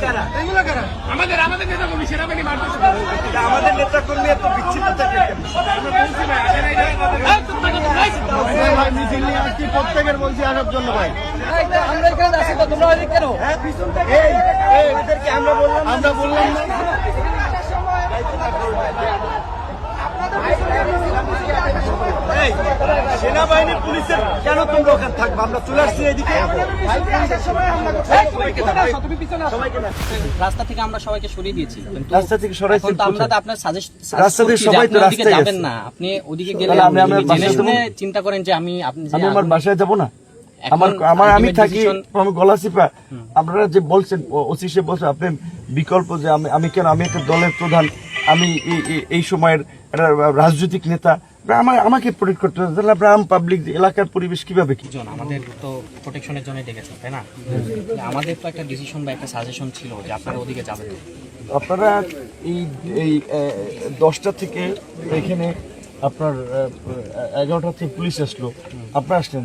এগুলো কারা? আমাদের আমাদের নেতা কর্মী সেনাবাহিনী মারতেছে আমাদের নেতা কর্মী এত বিচ্ছিন্ন থাকে আমরা বলছি ভাই আসেন এই জায়গায়। ভাই। মিছিল নিয়ে আসছি প্রত্যেকের বলছি আসার জন্য ভাই আমরা এখানে আছি তো তোমরা কেন? হ্যাঁ পিছন থেকে এই এই ওদেরকে আমরা বললাম না? আমরা বললাম না। এই সেনাবাহিনী পুলিশের কেন তোমরা ওখানে থাকবে? আমরা চলে আসছি এদিকে সবাইকে না, সবাইকে না। রাস্তা থেকে আমরা সবাইকে সরিয়ে দিয়েছি রাস্তা থেকে সরাইছেন আমরা তো আপনার সাজেস্ট রাস্তা থেকে সবাই তো রাস্তায় যাবেন না। আপনি ওদিকে গেলে আমি আপনি? চিন্তা করেন যে আমি আপনি যে আমার বাসায় যাব না? আমার আমার আমি থাকি আমি গলাচিপা। আপনারা যে বলছেন ওসি সে বলছে আপনি বিকল্প যে আমি আমি কেন আমি একটা দলের প্রধান আমি এই- সময়ের একটা রাজনৈতিক নেতা আমার আমাকে প্রোটেক্ট করতে হবে তাহলে গ্রাম পাবলিক এলাকার পরিবেশ কীভাবে কি? জন আমাদের তো প্রোটেকশনের জন্য ডেকেছেন তাই না? আমাদের তো একটা ডিসিশন বা একটা সাজেশন ছিল যে আপনারা ওদিকে যাবেন আপনারা এই এই দশটা থেকে এখানে আপনার এগারোটা থেকে পুলিশ আসলো আপনারা আসলেন।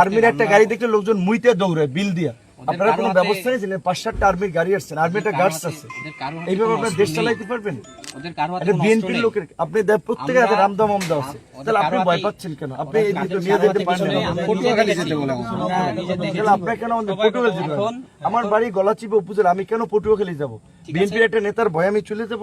আর্মির একটা গাড়ি দেখলে লোকজন মুইতে দৌড়ায় বিল দিয়া। আপনারা কোনো ব্যবস্থা নিয়েছেন? পাঁচ সাতটা আর্মির গাড়ি আসছেন আর্মি একটা গার্ডস আছে। এইভাবে আপনার দেশ চালাইতে পারবেন? ওদের কারও হাতে এটা কোনো অস্ত্র বিএনপির লোকের আপনি প্রত্যেকের হাতে রামদাম আমদা আছে। তাহলে আপনি ভয় পাচ্ছেন কেন? আপনি এই দিকে নিয়ে যেতে পারেন কিছু নেই, না। আমরা। তাহলে আপনার কেন আমাদের পটুয়াখালী যেতে বাড়ি গলাচিপা উপজেলা আমি কেন পটুয়াখালী যাব? বিএনপির একটা নেতার ভয় আমি চলে যাব।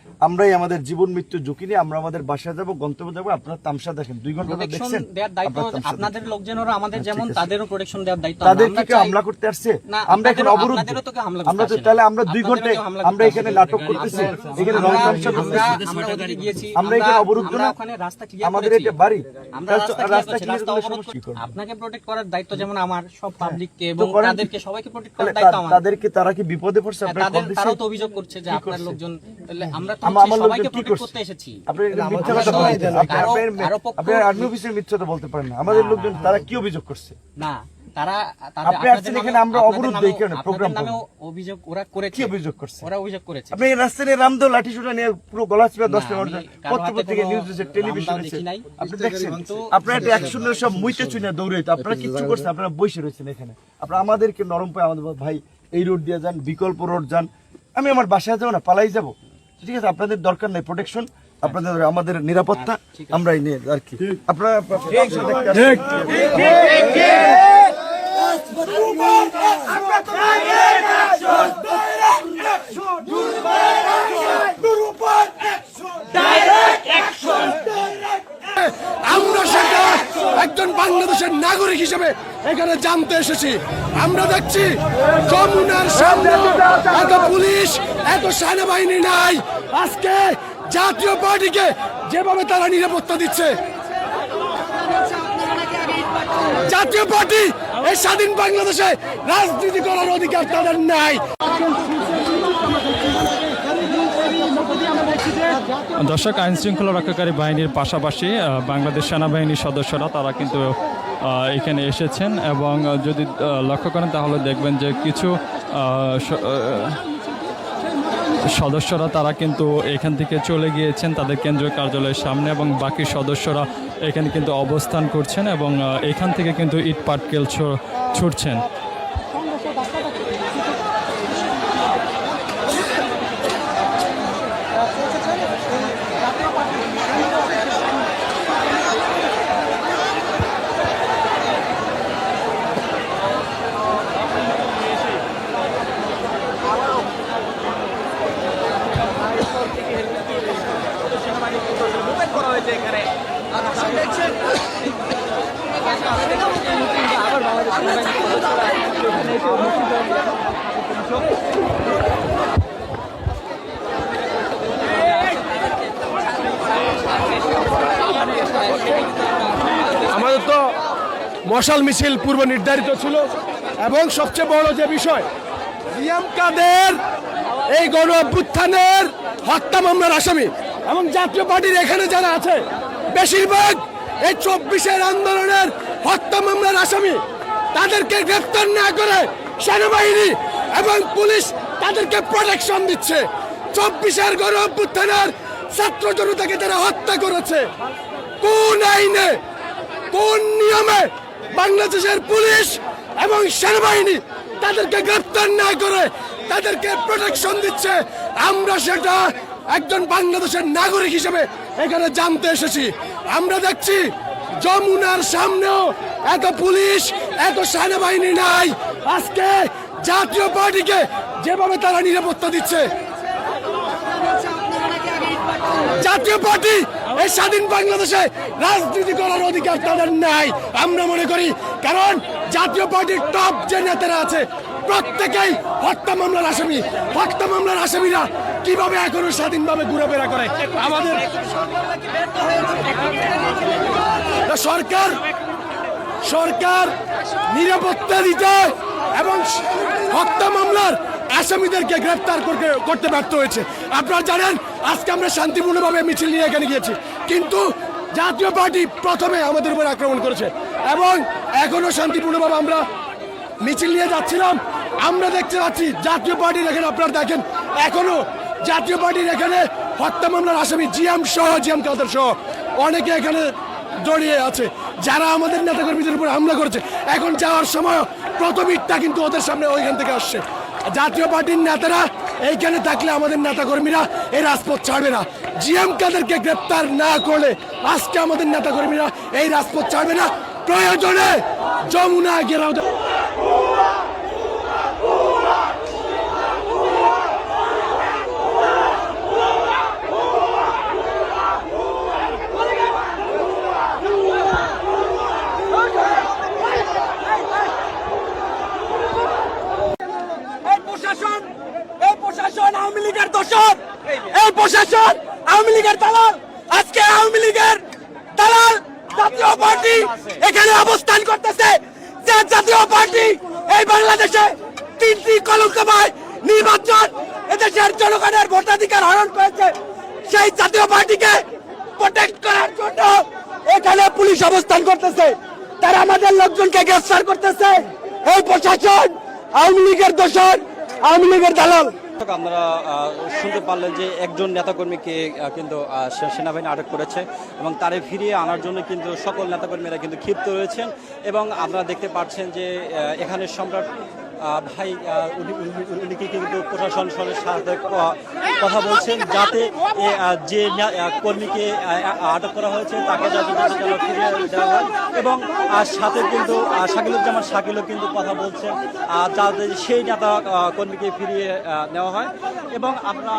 আমরাই আমাদের জীবন মৃত্যু ঝুঁকি নিয়ে আমরা আমাদের বাসায় যাব গন্তব্য যাব। আপনারা তামসা দেখেন। দুই ঘণ্টা দেখছেন? দেওয়ার দায়িত্ব আপনারা আপনাদের লোকজনেরও আমাদের যেমন তাদেরও প্রোটেকশন দেওয়ার দায়িত্ব। তাদের আমরা কি কেউ হামলা করতে আসছে। আমরা এখন হামলা আমরা তো তাহলে আমরা দুই ঘন্টায় আমরা এখানে নাটক করতেছি। এখানে রং তামসা করতেছি। আমরা- আমরা গিয়েছি, আমরা এখানে অবরুদ্ধ আমরা না ওখানে রাস্তা ক্লিয়ার আমাদের এটা বাড়ি। আমরা রাস্তা ক্লিয়ার অবরোধ সমস্যা কি করব? আপনাকে প্রোটেক্ট করার দায়িত্ব যেমন আমার সব পাবলিককে তো এবং তাদেরকে সবাইকে প্রোটেক্ট করার দায়িত্ব আমার তাদেরকে তারা কি বিপদে পড়ছে? হ্যাঁ, আপনারা তারাও তো অভিযোগ করছে যে কি আপনার লোকজন তাহলে আমরা আমার সবাইকে প্রোটেক্ট করতে এসেছি। আপনি মিথ্যা কথা তো আপনি কারো- আপনার- কারও পক্ষ- আপনার আর্মি অফিসের মিথ্যা বলতে পারেন না। আমাদের লোকজন তারা কি অভিযোগ করছে? না তারা তাদের- আপনি আপনাদের আসছেন নামে- এখানে, আমরা অবরোধ দেই কেন? প্রোগ্রাম অভিযোগ ওরা করেছে। কি অভিযোগ করছে? ওরা অভিযোগ করেছে। আপনি রাস্তায় নিয়ে লাঠি সুটা নিয়ে পুরো গলা চিপে দশ না, মিনিট আমি কারও পত্র হাতে পত্রিকা কোনো নিউজ দিচ্ছে টেলিভিশন আপনি দেখছেন? আপনারা একটা অ্যাকশনের সব মুইতে চুনে দৌড়াইতে আপনারা কিচ্ছু করছেন আপনারা বসে রয়েছেন এখানে। আপনারা আমাদেরকে নরম পায় আমাদের ভাই এই রোড দিয়ে যান বিকল্প রোড যান। আমি আমার বাসায় যাব না পালাই যাব। ঠিক আছে আপনাদের দরকার নেই প্রোটেকশন আপনাদের আমাদের নিরাপত্তা আমরাই নিয়ে আর কি। আপনারা আমরা সেটা একজন বাংলাদেশের নাগরিক হিসেবে এখানে জানতে এসেছি। আমরা দেখছি যমুনার সামনে পুলিশ এত সেনাবাহিনী নাই। আজকে জাতীয় পার্টিকে যেভাবে তারা নিরাপত্তা দিচ্ছে। জাতীয় পার্টি এই স্বাধীন বাংলাদেশে রাজনীতি করার অধিকার তাদের নাই। দর্শক আইন শৃঙ্খলা রক্ষাকারী বাহিনীর পাশাপাশি বাংলাদেশ সেনাবাহিনীর সদস্যরা তারা কিন্তু এখানে এসেছেন এবং যদি লক্ষ্য করেন তাহলে দেখবেন যে কিছু সদস্যরা তারা কিন্তু এখান থেকে চলে গিয়েছেন তাদের কেন্দ্রীয় কার্যালয়ের সামনে এবং বাকি সদস্যরা এখানে কিন্তু অবস্থান করছেন এবং এখান থেকে কিন্তু ইট পাটকেল ছুটছেন। আমাদের তো মশাল মিছিল পূর্ব নির্ধারিত ছিল, এবং সবচেয়ে বড় যে বিষয় জিয়াম এই গণ অভ্যুত্থানের হত্যা মামলার আসামি, এবং জাতীয় পার্টির এখানে যারা আছে, বেশিরভাগ এই চব্বিশের আন্দোলনের হত্যা মামলার আসামি। তাদেরকে গ্রেফতার না করে সেনাবাহিনী এবং পুলিশ তাদেরকে প্রোটেকশন দিচ্ছে। চব্বিশের গণ অভ্যুত্থানের ছাত্র জনতাকে তারা হত্যা করেছে। কোন আইনে, কোন নিয়মে বাংলাদেশের পুলিশ এবং সেনাবাহিনী তাদেরকে গ্রেপ্তার না করে তাদেরকে প্রোটেকশন দিচ্ছে, আমরা সেটা একজন বাংলাদেশের নাগরিক হিসেবে এখানে জানতে এসেছি। আমরা দেখছি যমুনার সামনেও এত পুলিশ, এত সেনাবাহিনী নাই। আজকে জাতীয় পার্টিকে যেভাবে তারা নিরাপত্তা দিচ্ছে। জাতীয় পার্টি এই স্বাধীন বাংলাদেশে রাজনীতি করার অধিকার তাদের নাই, আমরা মনে করি। কারণ জাতীয় পার্টির টপ যে নেতারা আছে প্রত্যেকেই হত্যা মামলার আসামি, হত্যা মামলার আসামিরা কীভাবে এখনও স্বাধীনভাবে ঘুরাফেরা করে? আমাদের সরকার সরকার নিরাপত্তা দিতে এবং হত্যা মামলার আসামিদেরকে গ্রেপ্তার করতে করতে ব্যর্থ হয়েছে। আপনারা জানেন, আজকে আমরা শান্তিপূর্ণভাবে মিছিল নিয়ে এখানে গিয়েছি। কিন্তু জাতীয় পার্টি প্রথমে আমাদের উপর আক্রমণ করেছে এবং এখনও শান্তিপূর্ণভাবে আমরা মিছিল নিয়ে যাচ্ছিলাম। আমরা দেখতে পাচ্ছি জাতীয় পার্টির এখানে আপনারা দেখেন, এখনও জাতীয় পার্টির এখানে হত্যা মামলার আসামি জিএম সহ জিএম কাদের সহ অনেকে এখানে জড়িয়ে আছে। যারা আমাদের নেতাকর্মীদের উপর হামলা করেছে, এখন যাওয়ার সময় প্রথম ইটটা কিন্তু ওদের সামনে ওইখান থেকে আসছে। জাতীয় পার্টির নেতারা এইখানে থাকলে আমাদের নেতাকর্মীরা এই রাজপথ ছাড়বে না। জিএম কাদেরকে গ্রেপ্তার না করলে আজকে আমাদের নেতাকর্মীরা এই রাজপথ ছাড়বে না। প্রয়োজনে যমুনা গেরাও এই প্রশাসন এই প্রশাসন আওয়ামী লীগের দোষর এই প্রশাসন আওয়ামী লীগের দালাল আজকে আওয়ামী লীগের দালাল জাতীয় পার্টি এখানে অবস্থান করতেছে যে জাতীয় পার্টি এই বাংলাদেশে তিনটি কলঙ্কময় নির্বাচন এদেশের জনগণের ভোটাধিকার হরণ করেছে সেই জাতীয় পার্টিকে প্রোটেক্ট করার জন্য এখানে পুলিশ অবস্থান করতেছে তারা আমাদের লোকজনকে গ্রেফতার করতেছে এই প্রশাসন আওয়ামী লীগের দোষর, আওয়ামী লীগের দালাল। আমরা শুনতে পারলেন যে একজন নেতাকর্মীকে কিন্তু সেনাবাহিনী আটক করেছে এবং তারে ফিরিয়ে আনার জন্য কিন্তু সকল নেতাকর্মীরা কিন্তু ক্ষিপ্ত রয়েছেন এবং আপনারা দেখতে পাচ্ছেন যে এখানে সম্রাট ভাই উনি কিন্তু প্রশাসন সাথে কথা বলছেন যাতে যে কর্মীকে আটক করা হয়েছে, তাকে যাতে ফিরিয়ে দেওয়া হয়। এবং সাথে কিন্তু শাকিলুজ্জামান শাকিলও কিন্তু কথা বলছেন যাতে সেই নেতা কর্মীকে ফিরিয়ে নেওয়া হয়। এবং আপনারা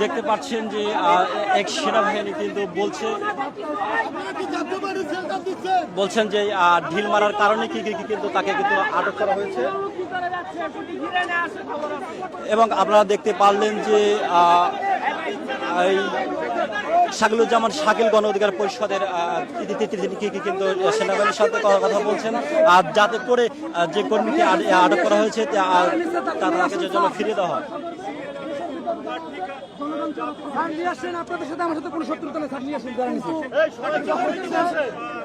দেখতে পাচ্ছেন যে এক সেনাবাহিনী কিন্তু বলছে, বলছেন যে ঢিল মারার কারণে কি কিন্তু তাকে কিন্তু আটক করা হয়েছে। এবং আপনারা দেখতে পারলেন যে এই শাকিলুজ্জামান শাকিল গণ অধিকার পরিষদের কিন্তু সেনাবাহিনীর সাথে কথা কথা বলছেন। আর যাতে করে যে কর্মীকে আট- আটক করা হয়েছে তা- আহ, তা- তাকে যেন ফিরিয়ে দেওয়া হয়।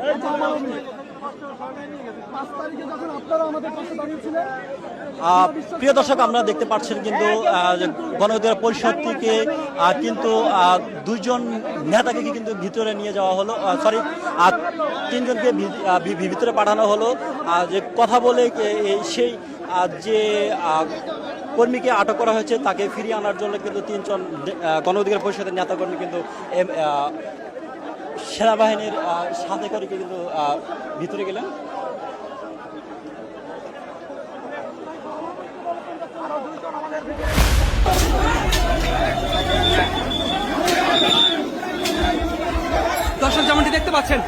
আহ, প্রিয় দর্শক আমরা দেখতে পাচ্ছেন কিন্তু গণ অধিকার পরিষদ থেকে কিন্তু আহ, দুইজন নেতাকে কিন্তু ভিতরে নিয়ে যাওয়া হলো সরি তিনজনকে ভিতরে পাঠানো হলো। যে কথা বলে সেই যে কর্মীকে আটক করা হয়েছে তাকে ফিরিয়ে আনার জন্য কিন্তু তিনজন গণ অধিকার পরিষদের নেতাকর্মী কিন্তু সেনাবাহিনীর সাথে করে কিন্তু ভিতরে গেলেন? দর্শক যেমনটি দেখতে পাচ্ছেন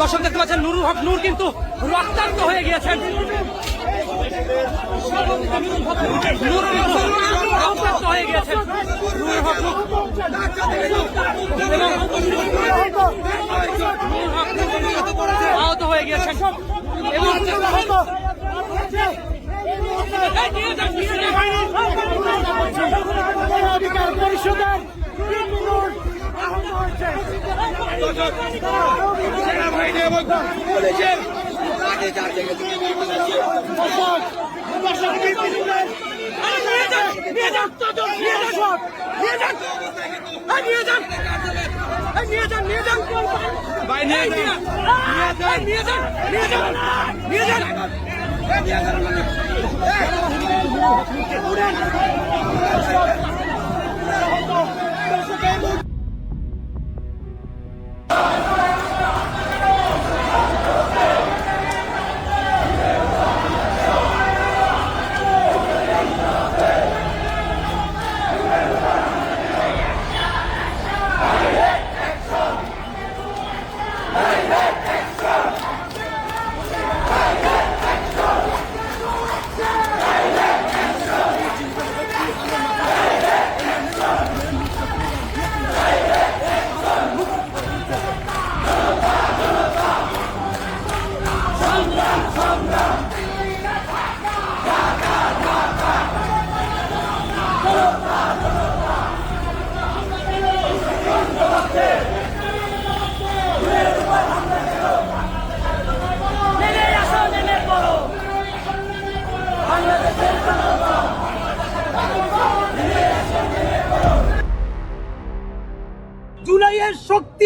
দর্শক দেখতে পাচ্ছেন, নুরুল হক, নূর কিন্তু রক্তাক্ত হয়ে গিয়েছেন। রক্তাক্ত হয়ে গিয়েছেন। নুরুল হক আহত হয়ে গিয়েছেন। এবং পরিষদের নিয়ে যান,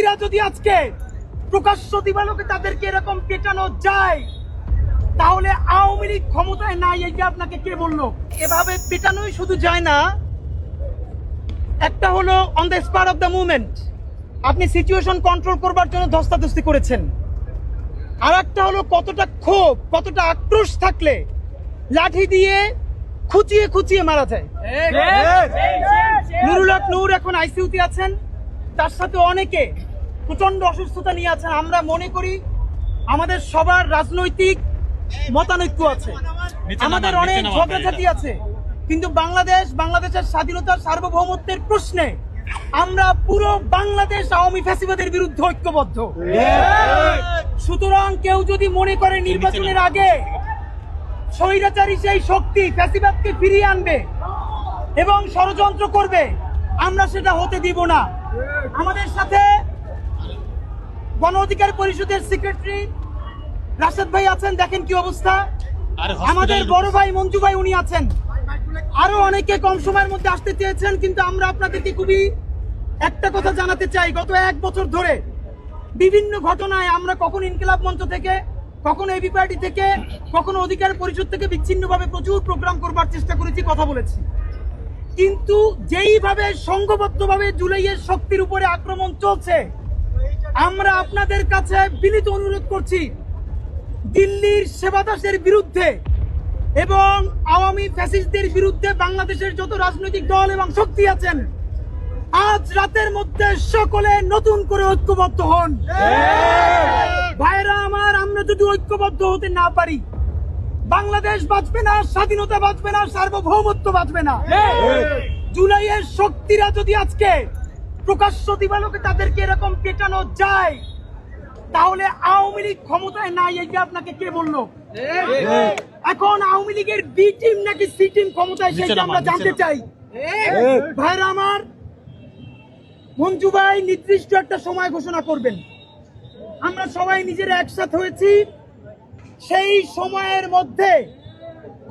শক্তিরা যদি আজকে প্রকাশ্য দিবালোকে তাদেরকে এরকম পেটানো যায় তাহলে আওয়ামী লীগ ক্ষমতায় নাই এইটা আপনাকে কে বলল? এভাবে পেটানোই শুধু যায় না। একটা হলো on the spur of the movement আপনি সিচুয়েশন কন্ট্রোল করবার জন্য ধস্তাধস্তি করেছেন। আর একটা হলো কতটা ক্ষোভ কতটা আক্রোশ থাকলে লাঠি দিয়ে খুচিয়ে খুচিয়ে মারা যায়। নুরুল হক নূর এখন আইসিইউতে আছেন। তার সাথে অনেকে প্রচণ্ড অসুস্থতা নিয়ে আছেন। আমরা মনে করি আমাদের সবার রাজনৈতিক মতানৈক্য আছে। আমাদের অনেক ঝগড়াঝাটি আছে। কিন্তু বাংলাদেশ বাংলাদেশের স্বাধীনতার সার্বভৌমত্বের প্রশ্নে আমরা পুরো বাংলাদেশ আওয়ামী ফ্যাসিবাদের বিরুদ্ধে ঐক্যবদ্ধ। সুতরাং কেউ যদি মনে করে নির্বাচনের আগে স্বৈরাচারী সেই শক্তি ফ্যাসিবাদকে ফিরিয়ে আনবে এবং ষড়যন্ত্র করবে আমরা সেটা হতে দিব না। আমাদের সাথে গণ অধিকার পরিষদের সেক্রেটারি রাশেদ ভাই আছেন দেখেন কি অবস্থা। আমাদের বড় ভাই মঞ্জু ভাই উনি আছেন। আরও অনেকে কম সময়ের মধ্যে আসতে চেয়েছেন কিন্তু আমরা আপনাদেরকে খুবই একটা কথা জানাতে চাই। গত এক বছর ধরে বিভিন্ন ঘটনায় আমরা কখন ইনকিলাব মঞ্চ থেকে কখনো এবি পার্টি থেকে কখনো অধিকার পরিষদ থেকে বিচ্ছিন্নভাবে প্রচুর প্রোগ্রাম করবার চেষ্টা করেছি কথা বলেছি। কিন্তু যেইভাবে সংঘবদ্ধভাবে জুলাইয়ের শক্তির উপরে আক্রমণ চলছে আমরা আপনাদের কাছে বিনীত অনুরোধ করছি দিল্লির সেবাদাসের বিরুদ্ধে এবং আওয়ামী ফ্যাসিস্টদের বিরুদ্ধে বাংলাদেশের যত রাজনৈতিক দল এবং শক্তি আছেন আজ রাতের মধ্যে সকলে নতুন করে ঐক্যবদ্ধ হন। ভাইরা আমার আমরা যদি ঐক্যবদ্ধ হতে না পারি বাংলাদেশ বাঁচবে না স্বাধীনতা বাঁচবে না সার্বভৌমত্ব বাঁচবে না। জুলাইয়ের শক্তিরা যদি আজকে প্রকাশ্য দিবালোকে তাদেরকে এরকম পেটানো যায় তাহলে আওয়ামী লীগ ক্ষমতায় নাই এইটা আপনাকে কে বলল? এখন আওয়ামী লীগের বি টিম নাকি সি টিম ক্ষমতায় সেটা আমরা জানতে চাই। ভাইরা আমার মঞ্জু ভাই নির্দিষ্ট একটা সময় ঘোষণা করবেন। আমরা সবাই নিজেরা একসাথে হয়েছি। সেই সময়ের মধ্যে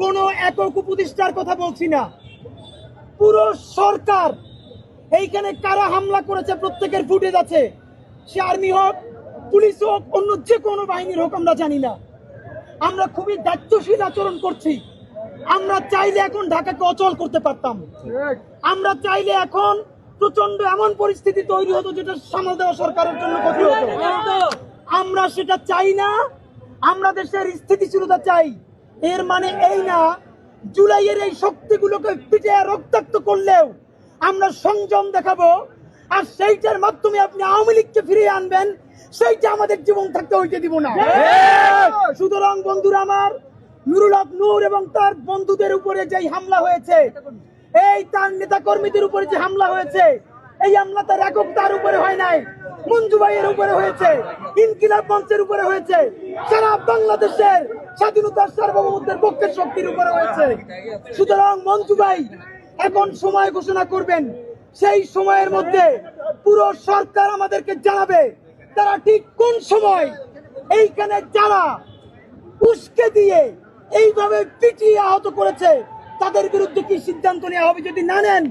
কোনো একক উপদেষ্টার কথা বলছি না। পুরো সরকার এইখানে কারা হামলা করেছে? প্রত্যেকের ফুটেজ আছে। সে আর্মি হোক, পুলিশ হোক, অন্য যে কোনো বাহিনীর হোক, আমরা জানি না। আমরা খুবই দায়িত্বশীল আচরণ করছি। আমরা চাইলে এখন ঢাকাকে অচল করতে পারতাম। আমরা চাইলে এখন প্রচণ্ড এমন পরিস্থিতি তৈরি হতো যেটা সামাল দেওয়া সরকারের জন্য কঠিন হতো। আমরা সেটা চাই না। আমরা দেশের স্থিতিশীলতা চাই। এর মানে এই না, জুলাইয়ের এই শক্তিগুলোকে পিটে রক্তাক্ত করলেও আমরা সংযম দেখাবো। আর সেইটার মাধ্যমে আপনি আওয়ামী লীগকে ফিরিয়ে আনবেন সেইটা আমাদের জীবন থাকতে হইতে দিব না। সুতরাং বন্ধুরা আমার নুরুল হক নূর এবং তার বন্ধুদের উপরে যেই হামলা হয়েছে এই তার নেতা কর্মীদের উপরে যে হামলা হয়েছে এই হামলা তার একক তার উপরে হয় নাই মঞ্জু ভাইয়ের উপরে হয়েছে ইনকিলাব মঞ্চের উপরে হয়েছে সারা বাংলাদেশের স্বাধীনতার সার্বভৌমত্বের পক্ষের শক্তির উপরে হয়েছে। সুতরাং মঞ্জু ভাই এখন সময় ঘোষণা করবেন সেই সময়ের মধ্যে পুরো সরকার আমাদেরকে জানাবে তারা ঠিক কোন সময় এইখানে যারা উস্কে দিয়ে এইভাবে পিটিয়ে আহত করেছে তাদের বিরুদ্ধে কি সিদ্ধান্ত নেওয়া হবে যদি না নেন?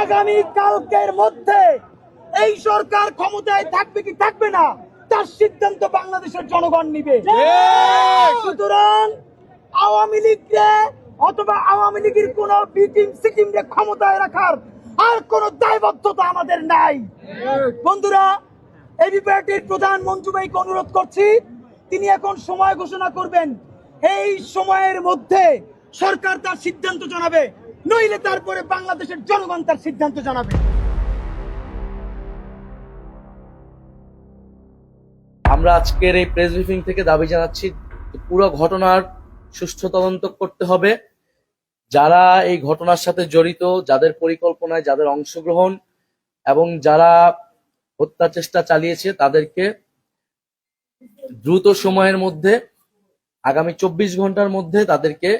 আগামী কালকের মধ্যে এই সরকার ক্ষমতায় থাকবে কি থাকবে না তার সিদ্ধান্ত বাংলাদেশের জনগণ নিবে। সুতরাং আওয়ামী লীগকে অথবা আওয়ামী লীগের কোন বিটিম সিকিম ক্ষমতায় রাখার আর কোন দায়বদ্ধতা আমাদের নাই। বন্ধুরা এবি পার্টির প্রধান মঞ্জু ভাইকে অনুরোধ করছি, তিনি এখন সময় ঘোষণা করবেন। এই সময়ের মধ্যে সরকার তার সিদ্ধান্ত জানাবে, নইলে তারপরে বাংলাদেশের জনগণ তার সিদ্ধান্ত জানাবে। আমরা আজকের এই প্রেস ব্রিফিং থেকে দাবি জানাচ্ছি পুরো ঘটনার সুষ্ঠু তদন্ত করতে হবে। যারা এই ঘটনার সাথে জড়িত, যাদের পরিকল্পনায় যাদের অংশগ্রহণ এবং যারা হত্যা চেষ্টা চালিয়েছে, তাদেরকে দ্রুত সময়ের মধ্যে, আগামী চব্বিশ ঘণ্টার মধ্যে তাদেরকে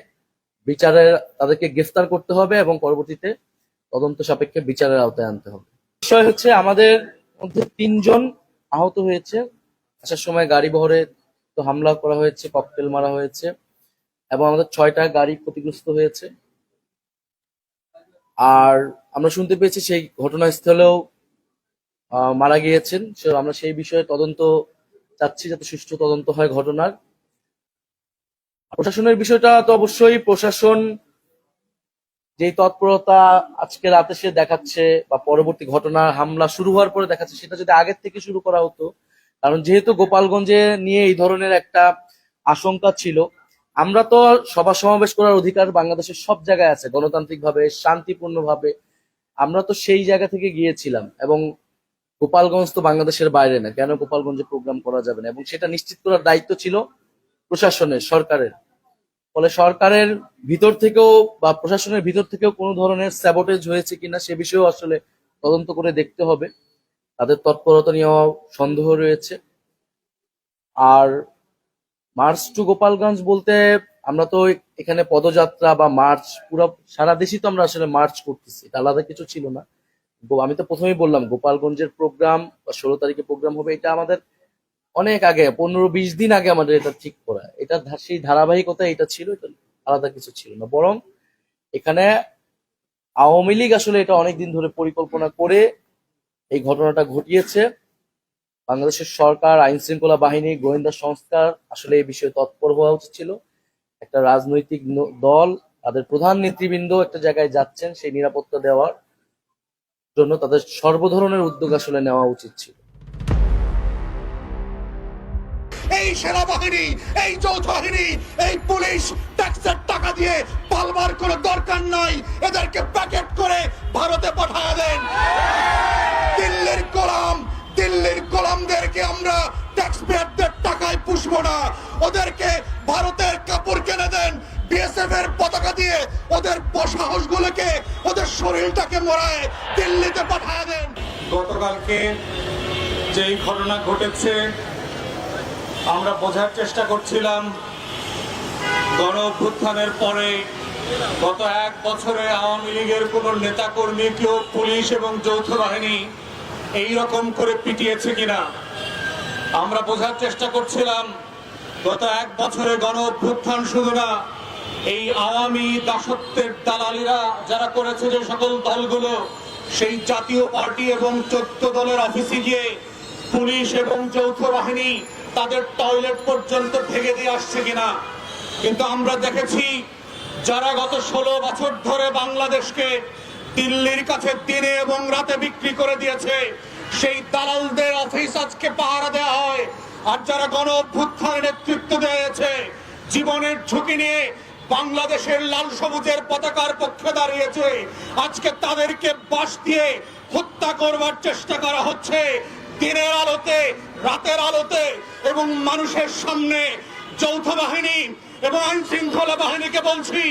বিচারের, তাদেরকে গ্রেফতার করতে হবে এবং পরবর্তীতে তদন্ত সাপেক্ষে বিচারের আওতায় আনতে হবে। বিষয় হচ্ছে, আমাদের মধ্যে তিনজন আহত হয়েছে। আসার সময় গাড়ি বহরে তো হামলা করা হয়েছে, ককটেল মারা হয়েছে। এবং আমাদের ছয়টা গাড়ি ক্ষতিগ্রস্ত হয়েছে। আর আমরা শুনতে পেয়েছি সেই ঘটনাস্থলেও মারা গিয়েছেন। আমরা সেই বিষয়ে তদন্ত চাচ্ছি যাতে সুষ্ঠু তদন্ত হয় ঘটনার। প্রশাসনের বিষয়টা তো অবশ্যই প্রশাসন যেই তৎপরতা আজকে রাতে সে দেখাচ্ছে বা পরবর্তী ঘটনা, হামলা শুরু হওয়ার পরে দেখাচ্ছে, সেটা যদি আগের থেকে শুরু করা হতো, কারণ যেহেতু গোপালগঞ্জে নিয়ে এই ধরনের একটা আশঙ্কা ছিল আমরা তো সভা সমাবেশ করার অধিকার বাংলাদেশের সব জায়গায় আছে গণতান্ত্রিক ভাবে শান্তিপূর্ণ ভাবে আমরা তো সেই জায়গা থেকে গিয়েছিলাম এবং গোপালগঞ্জ তো বাংলাদেশের বাইরে না, কেন গোপালগঞ্জে প্রোগ্রাম করা যাবে না? এবং সেটা নিশ্চিত করার দায়িত্ব ছিল প্রশাসনের, সরকারের। ফলে সরকারের ভিতর থেকেও বা প্রশাসনের ভিতর থেকেও কোনো ধরনের স্যাবোটেজ হয়েছে কিনা সে বিষয়েও আসলে তদন্ত করে দেখতে হবে। তাদের তৎপরতা নিয়েও সন্দেহ রয়েছে। আর মার্চ টু গোপালগঞ্জ বলতে আমরা তো এখানে পদযাত্রা বা মার্চ, পুরো সারা দেশই তো আমরা আসলে মার্চ করতেছি, এটা আলাদা কিছু ছিল না। আমি তো প্রথমেই বললাম, গোপালগঞ্জের প্রোগ্রাম বা ষোলো তারিখে প্রোগ্রাম হবে, এটা আমাদের অনেক আগে, পনেরো বিশ দিন আগে আমাদের এটা ঠিক করা। এটা সেই ধারাবাহিকতা এটা ছিল, এটা আলাদা কিছু ছিল না। বরং এখানে আওয়ামী লীগ আসলে এটা অনেকদিন ধরে পরিকল্পনা করে এই ঘটনাটা ঘটিয়েছে। বাংলাদেশের সরকার আইন শৃঙ্খলা বাহিনী, গোয়েন্দা সংস্থা আসলে এই বিষয়ে তৎপর হওয়া উচিত ছিল। একটা রাজনৈতিক দল, তাদের প্রধান নেতৃবৃন্দ একটা জায়গায় যাচ্ছেন, সেই নিরাপত্তা দেওয়ার জন্য তাদের সর্বধরনের উদ্যোগ আসলে নেওয়া উচিত ছিল। এই সেনাবাহিনী, এই যৌথ বাহিনী এই পুলিশ ট্যাক্সের টাকা দিয়ে পালবার কোনো দরকার নাই। এদেরকে প্যাকেট করে ভারতে পাঠায় দেন। দিল্লির গোলাম দিল্লির গোলামদেরকে আমরা ট্যাক্স পেয়ারদের টাকায় পুষবো না। ওদেরকে ভারতের কাপড় কিনে দেন বিএসএফ এর পতাকা দিয়ে ওদের সাহসগুলোকে ওদের শরীরটাকে মরায় দিল্লিতে পাঠায় দেন। গতকালকে যেই ঘটনা ঘটেছে, আমরা বোঝার চেষ্টা করছিলাম, গণ অভ্যুত্থানের পরে গত এক বছরে আওয়ামী লীগের কোন নেতাকর্মী, কেউ পুলিশ এবং যৌথ বাহিনী এই রকম করে পিটিয়েছে কিনা? আমরা বোঝার চেষ্টা করছিলাম, গত এক বছরে গণ অভ্যুত্থান শুধু না, এই আওয়ামী দাসত্বের দালালিরা যারা করেছে যে সকল দলগুলো, সেই জাতীয় পার্টি এবং চোদ্দ দলের অফিসে গিয়ে পুলিশ এবং যৌথ বাহিনী তাদের টয়লেট পর্যন্ত ভেঙে দিয়ে আসছে কিনা? কিন্তু আমরা দেখেছি, যারা গত ষোলো বছর ধরে বাংলাদেশকে দিল্লির কাছে দিনে এবং রাতে বিক্রি করে দিয়েছে। সেই দালালদের অফিস আজকে পাহারা দেওয়া হয়। আর যারা গণ অভ্যুত্থানের নেতৃত্ব দিয়েছে, জীবনের ঝুঁকি নিয়ে বাংলাদেশের লাল সবুজের পতাকার পক্ষে দাঁড়িয়েছে। আজকে তাদেরকে বাস দিয়ে হত্যা করবার চেষ্টা করা হচ্ছে। দিনের আলোতে, রাতের আলোতে এবং মানুষের সামনে যৌথ বাহিনী এবং আইন শৃঙ্খলা বাহিনীকে বলছি,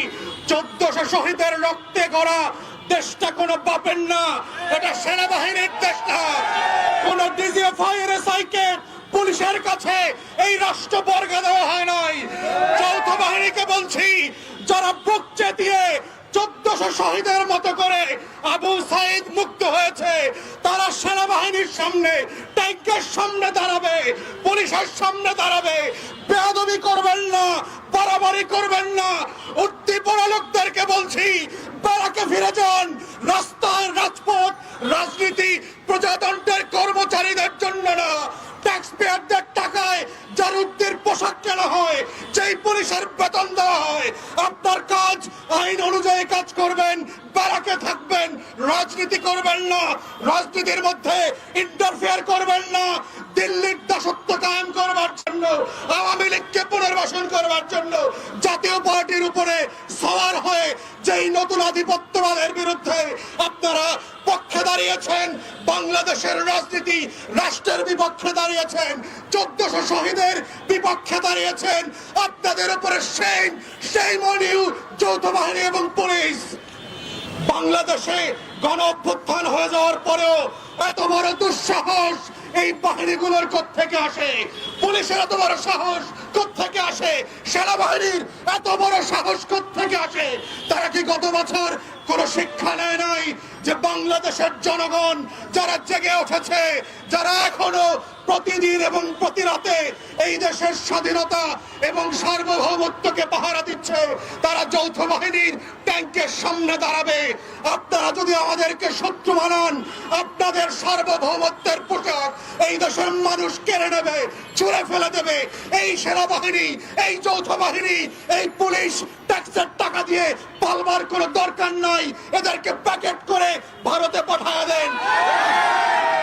চোদ্দশো শহীদের রক্তে করা দেশটা কোনো বাপের না। এটা সেনাবাহিনীর দেশ না কোন ডিজিএফআই এর পুলিশের কাছে এই রাষ্ট্র বর্গা দেওয়া হয় নাই। যৌথ বাহিনীকে বলছি, যারা বুক চেতিয়ে চোদ্দশো শহীদের মতো করে আবু সাইদ মুক্ত হয়েছে। তারা সেনাবাহিনীর সামনে ট্যাঙ্কের সামনে দাঁড়াবে, পুলিশের সামনে দাঁড়াবে। বেয়াদবি করবেন না, বাড়াবাড়ি করবেন না। উঠতি পড়া লোকদেরকে বলছি, বেড়াকে ফিরে যান। রাস্তায় রাজপথ, রাজনীতি প্রজাতন্ত্রের কর্মচারীদের জন্য না। ট্যাক্স পেয়ারদের টাকায় জারুদ্দের পোশাক কেনা হয়, যেই পুলিশের বেতন দেওয়া হয়। আপনার কাজ, আইন অনুযায়ী কাজ করবেন, ব্যারাকে থাকবেন, রাজনীতি করবেন না, রাজনীতির মধ্যে ইন্টারফেয়ার করবেন না, দিল্লির দাসত্ব কায়েম করবার জন্য, আওয়ামী লীগকে পুনর্বাসন করবার জন্য, জাতীয় পার্টির উপরে সওয়ার হয়ে যেই নতুন আধিপত্যবাদের বিরুদ্ধে আপনারা পক্ষে দাঁড়িয়েছেন বাংলাদেশের রাজনীতি, রাষ্ট্রের বিপক্ষে দাঁড়িয়েছেন, চোদ্দশো শহীদের বিপক্ষে দাঁড়িয়েছেন। আপনাদের উপরে সেই সেই মনিউ যৌথ বাহিনী এবং পুলিশ। বাংলাদেশে গণ অভ্যুত্থান হয়ে যাওয়ার পরেও এত বড় দুঃসাহস এই বাহিনীগুলোর থেকে আসে? পুলিশের এত বড় সাহস থেকে আসে? সেনাবাহিনীর এত বড় সাহস থেকে আসে? তারা কি গত বছর কোন শিক্ষা নেয় নাই যে বাংলাদেশের জনগণ যারা জেগে উঠেছে, যারা এখনও প্রতিদিন এবং প্রতি রাতে এই দেশের স্বাধীনতা এবং সার্বভৌমত্বকে পাহারা দিচ্ছে, তারা যৌথ বাহিনীর ট্যাঙ্কের সামনে দাঁড়াবে। আপনারা যদি আমাদেরকে শত্রু বানান, আপনাদের সার্বভৌমত্বের পোশাক এই দেশের মানুষ কেড়ে নেবে, ছুঁড়ে ফেলে দেবে। এই সেনাবাহিনী, এই যৌথ বাহিনী, এই পুলিশ ট্যাক্সের টাকা দিয়ে পালবার কোনো দরকার নাই এদেরকে প্যাকেট করে ভারতে পাঠায় দেন।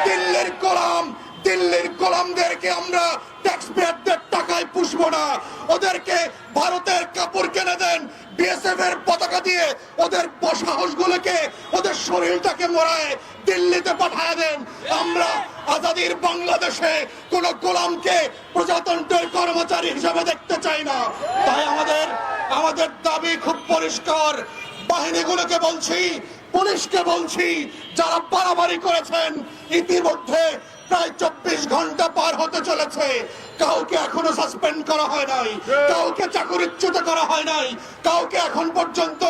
দিল্লির গোলাম, দিল্লির গোলামদেরকে আমরা ট্যাক্স পেয়ারদের টাকায় পুষবো না। ওদেরকে ভারতের কাপড় কিনে দেন বিএসএফ এর পতাকা দিয়ে ওদের সাহস গুলোকে ওদের শরীরটাকে মোড়ায় দিল্লিতে পাঠায় দেন। আমরা আজাদির বাংলাদেশে কোন গোলামকে প্রজাতন্ত্রের কর্মচারী হিসেবে দেখতে চাই না। তাই আমাদের আমাদের দাবি খুব পরিষ্কার। বাহিনীগুলোকে বলছি পুলিশকে বলছি যারা বাড়াবাড়ি করেছেন ইতিমধ্যে প্রায় চব্বিশ ঘণ্টা পার হতে চলেছে। কাউকে এখনও সাসপেন্ড করা হয় নাই। কাউকে চাকরিচ্যুত করা হয় নাই। কাউকে এখন পর্যন্ত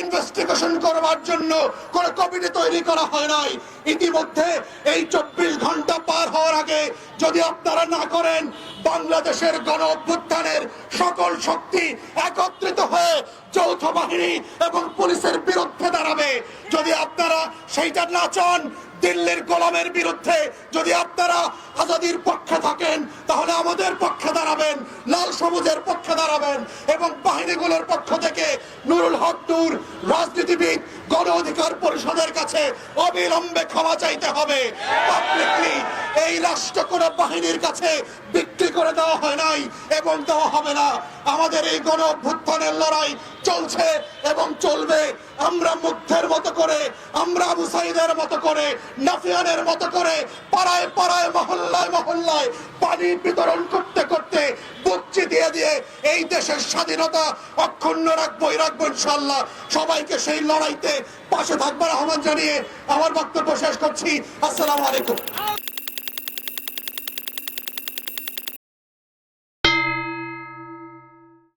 ইনভেস্টিগেশন করবার জন্য কোন কমিটি তৈরি করা হয় নাই। ইতিমধ্যে এই চব্বিশ ঘণ্টা পার হওয়ার আগে যদি আপনারা না করেন বাংলাদেশের গণ অভ্যুত্থানের সকল শক্তি একত্রিত হয়ে যৌথ বাহিনী এবং পুলিশের বিরুদ্ধে দাঁড়াবে। যদি আপনারা সেইটা না চান দিল্লির গোলামের বিরুদ্ধে যদি আপনারা আজাদির পক্ষে থাকেন, তাহলে আমাদের পক্ষে দাঁড়াবেন, লাল সবুজের পক্ষে দাঁড়াবেন এবং বাহিনীগুলোর পক্ষ থেকে নুরুল হক নূর, রাজনীতিবিদ গণ অধিকার পরিষদের কাছে অবিলম্বে ক্ষমা চাইতে হবে। পাবলিকলি এই রাষ্ট্র কোন বাহিনীর কাছে বিক্রি করে দেওয়া হয় নাই এবং দেওয়া হবে না। আমাদের এই গণ অভ্যুত্থানের লড়াই চলছে এবং চলবে। আমরা মুগ্ধের মতো করে, আমরা আবু সাইদের মতো করে, নাফিয়ানের মতো করে, পাড়ায় পাড়ায়, মহল্লায় মহল্লায় পানি বিতরণ করতে করতে বুকচি দিয়ে দিয়ে এই দেশের স্বাধীনতা অক্ষুণ্ণ রাখব রাখব ইনশাল্লাহ সবাইকে সেই লড়াইতে পাশে থাকবার আহ্বান জানিয়ে আমার বক্তব্য শেষ করছি। আসসালামু আলাইকুম।